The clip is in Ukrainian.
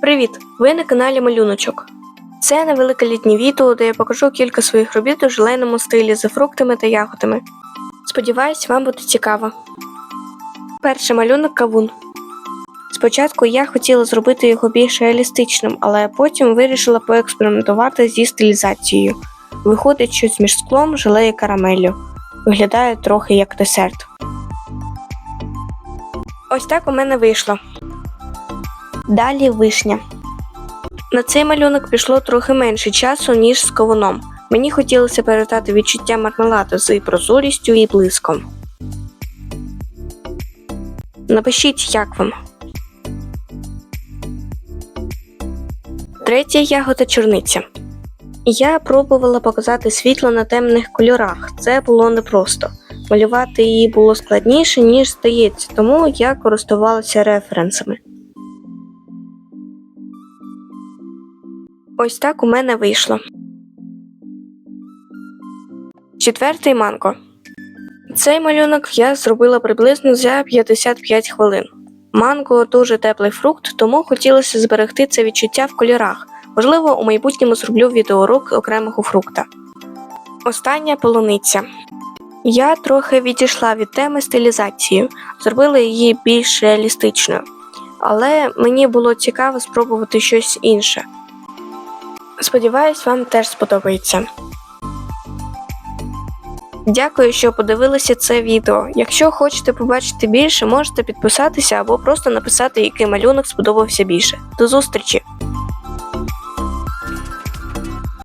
Привіт! Ви на каналі Малюночок. Це невелике літнє відео, де я покажу кілька своїх робіт у желейному стилі за фруктами та ягодами. Сподіваюсь, вам буде цікаво. Перший малюнок кавун. Спочатку я хотіла зробити його більш реалістичним, але потім вирішила поекспериментувати зі стилізацією. Виходить щось між склом, желе і карамеллю. Виглядає трохи як десерт. Ось так у мене вийшло. Далі вишня. На цей малюнок пішло трохи менше часу, ніж з кавуном. Мені хотілося передати відчуття мармеладу з прозорістю і блиском. Напишіть, як вам. Третя ягода чорниця. Я пробувала показати світло на темних кольорах. Це було непросто. Малювати її було складніше, ніж здається, тому я користувалася референсами. Ось так у мене вийшло. Четвертий манго. Цей малюнок я зробила приблизно за 55 хвилин. Манго дуже теплий фрукт, тому хотілося зберегти це відчуття в кольорах. Можливо, у майбутньому зроблю відеоурок окремого фрукта. Остання полуниця. Я трохи відійшла від теми стилізації, зробила її більш реалістичною. Але мені було цікаво спробувати щось інше. Сподіваюсь, вам теж сподобається. Дякую, що подивилися це відео. Якщо хочете побачити більше, можете підписатися або просто написати, який малюнок сподобався більше. До зустрічі!